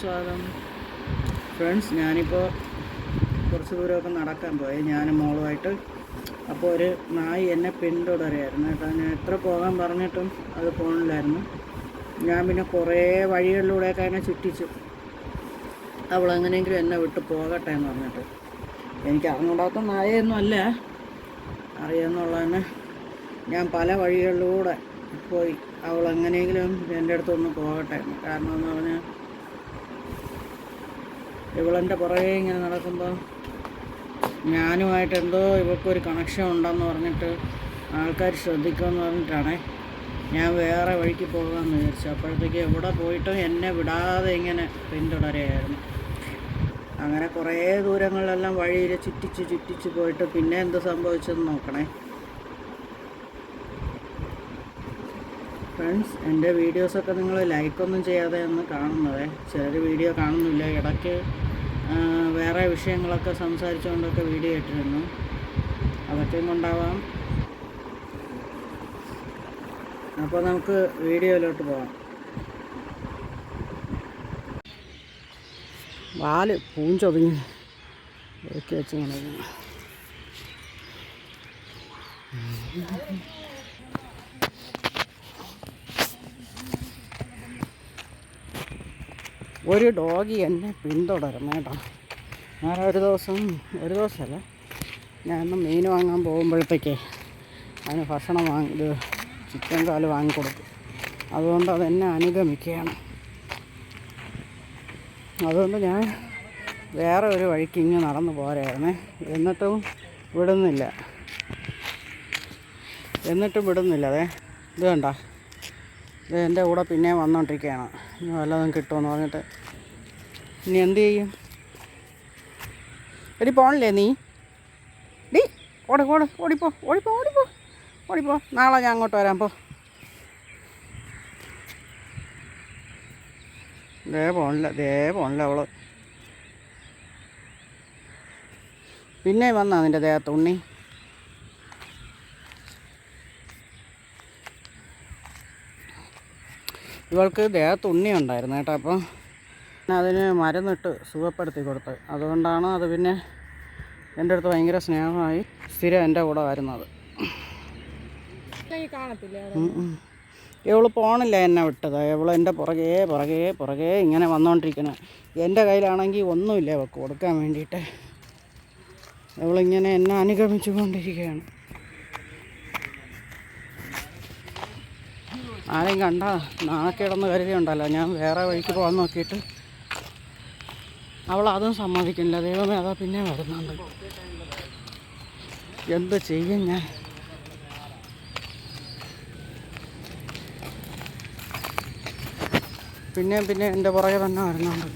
സ്വാഗതം. ഫ്രണ്ട്സ് ഞാനിപ്പോൾ കുറച്ച് ദൂരമൊക്കെ നടക്കാൻ പോയി. ഞാനും മോളുമായിട്ട്. അപ്പോൾ ഒരു നായി എന്നെ പിന്തുടരുകയായിരുന്നു കേട്ടോ. ഞാൻ എത്ര പോകാൻ പറഞ്ഞിട്ടും അത് പോകണില്ലായിരുന്നു ഞാൻ പിന്നെ കുറേ വഴികളിലൂടെയൊക്കെ അതിനെ ചുറ്റിച്ചു. അവൾ എങ്ങനെയെങ്കിലും എന്നെ വിട്ട് പോകട്ടെ എന്ന് പറഞ്ഞിട്ട്. എനിക്ക് അറിഞ്ഞുണ്ടാത്ത നായയൊന്നും അല്ല. അറിയാമെന്നുള്ളതന്നെ ഞാൻ പല വഴികളിലൂടെ പോയി. അവൾ എങ്ങനെയെങ്കിലും എന്റെ അടുത്തൊന്ന് പോകട്ടെ. കാരണം എന്ന് പറഞ്ഞാൽ ഇവളെന്റെ പുറകെ ഇങ്ങനെ നടക്കുമ്പോൾ ഞാനുമായിട്ട് എന്തോ ഇവൾക്കൊരു കണക്ഷൻ ഉണ്ടെന്ന് പറഞ്ഞിട്ട് ആൾക്കാർ ശ്രദ്ധിക്കുമെന്ന് പറഞ്ഞിട്ടാണേ ഞാൻ വേറെ വഴിക്ക് പോകാമെന്ന് വിചാരിച്ചു. അപ്പോഴത്തേക്ക് എവിടെ പോയിട്ടും എന്നെ വിടാതെ ഇങ്ങനെ പിന്തുടരുകയായിരുന്നു. അങ്ങനെ കുറേ ദൂരങ്ങളിലെല്ലാം വഴിയിൽ ചുറ്റിച്ച് ചുറ്റിച്ച് പോയിട്ട് പിന്നെ എന്ത് സംഭവിച്ചെന്ന് നോക്കണേ. ഫ്രണ്ട്സ് എന്റെ വീഡിയോസൊക്കെ നിങ്ങൾ ലൈക്കൊന്നും ചെയ്യാതെ ഒന്ന് കാണുന്നതേ. ചിലർ വീഡിയോ കാണുന്നില്ല. ഇടയ്ക്ക് വേറെ വിഷയങ്ങളൊക്കെ സംസാരിച്ചുകൊണ്ടൊക്കെ വീഡിയോ ഇട്ടിരുന്നു. അതൊക്കെയും കൊണ്ടാവാം. അപ്പോൾ നമുക്ക് വീഡിയോയിലോട്ട് പോകാം വാൽ പൂഞ്ചൊതുങ്ങി. ഇതൊക്കെ വെച്ച് ഒരു ഡോഗി എന്നെ പിന്തുടരും കേട്ടോ. ഞാൻ ഒരു ദിവസം ഒരു ദിവസമല്ല ഞാൻ മീൻ വാങ്ങാൻ പോകുമ്പോഴത്തേക്കേ അതിന് ഭക്ഷണം വാങ്ങി ഇത് ചിക്കൻ കാൽ വാങ്ങിക്കൊടുക്കും അതുകൊണ്ട് അതെന്നെ അനുഗമിക്കുകയാണ്. അതുകൊണ്ട് ഞാൻ വേറെ ഒരു വഴിക്ക് ഇങ്ങ് നടന്നു പോരായിരുന്നേ. എന്നിട്ടും വിടുന്നില്ല. എന്നിട്ടും വിടുന്നില്ല. അതെ ഇത് കണ്ട. ഇത് എന്റെ കൂടെ പിന്നെയും വന്നുകൊണ്ടിരിക്കുകയാണ് ഇനി വല്ലതും കിട്ടുമെന്ന് പറഞ്ഞിട്ട് ഇനി എന്ത് ചെയ്യും? എടി പോണില്ലേ നീ? ഡി ഓടി ഓട് ഓടിപ്പോ ഓടിപ്പോ ഓടിപ്പോ ഓടിപ്പോ. നാളെ ഞാൻ അങ്ങോട്ട് വരാം പോ. ദേ പോണില്ല ദേ പോണില്ല അവൾ. പിന്നെ വന്നാ നിന്റെ ദേഹത്ത് ഉണ്ണി. ഇവൾക്ക് ദേഹത്ത് ഉണ്ണി ഉണ്ടായിരുന്നു കേട്ടോ അപ്പോൾ ഞാൻ അതിന് മരുന്നിട്ട് സുഖപ്പെടുത്തി കൊടുത്ത്. അതുകൊണ്ടാണ് അത് പിന്നെ എന്റെ അടുത്ത് ഭയങ്കര സ്നേഹമായി സ്ഥിരം എന്റെ കൂടെ വരുന്നത്. ഇവൾ പോണില്ല എന്നെ വിട്ടത്. ഇവൾ എന്റെ പുറകേ പുറകേ പുറകേ ഇങ്ങനെ വന്നുകൊണ്ടിരിക്കണം എന്റെ കയ്യിലാണെങ്കിൽ ഒന്നുമില്ല ഇവക്ക് കൊടുക്കാൻ വേണ്ടിയിട്ട്. ഇവളിങ്ങനെ എന്നെ അനുഗമിച്ചു കൊണ്ടിരിക്കുകയാണ് ആരെയും കണ്ട നാണക്കേടെന്ന് കരുതിയുണ്ടല്ലോ ഞാൻ വേറെ വഴിക്ക് പോകാൻ നോക്കിയിട്ട്. അവൾ അതും സമ്മതിക്കുന്നില്ല ദൈവമേ അതാ പിന്നെ വരുന്നുണ്ട് എന്ത് ചെയ്യും ഞാൻ? പിന്നെയും പിന്നെ എന്റെ പുറകെ തന്നെ വരുന്നുണ്ട്.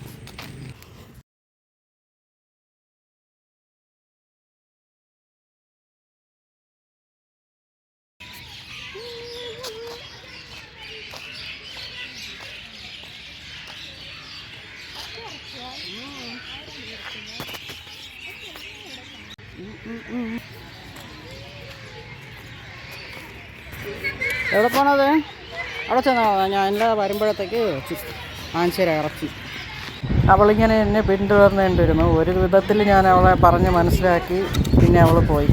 എവിടെ പോണത്? അവിടെ ചെന്നാ ഞാൻ എല്ലാ വരുമ്പോഴത്തേക്ക് ആൻശര ഇറച്ചി. അവളിങ്ങനെ എന്നെ പിന്തുടർന്നേണ്ടിരുന്നു ഒരു വിധത്തിൽ ഞാൻ അവളെ പറഞ്ഞ് മനസ്സിലാക്കി പിന്നെ അവൾ പോയി.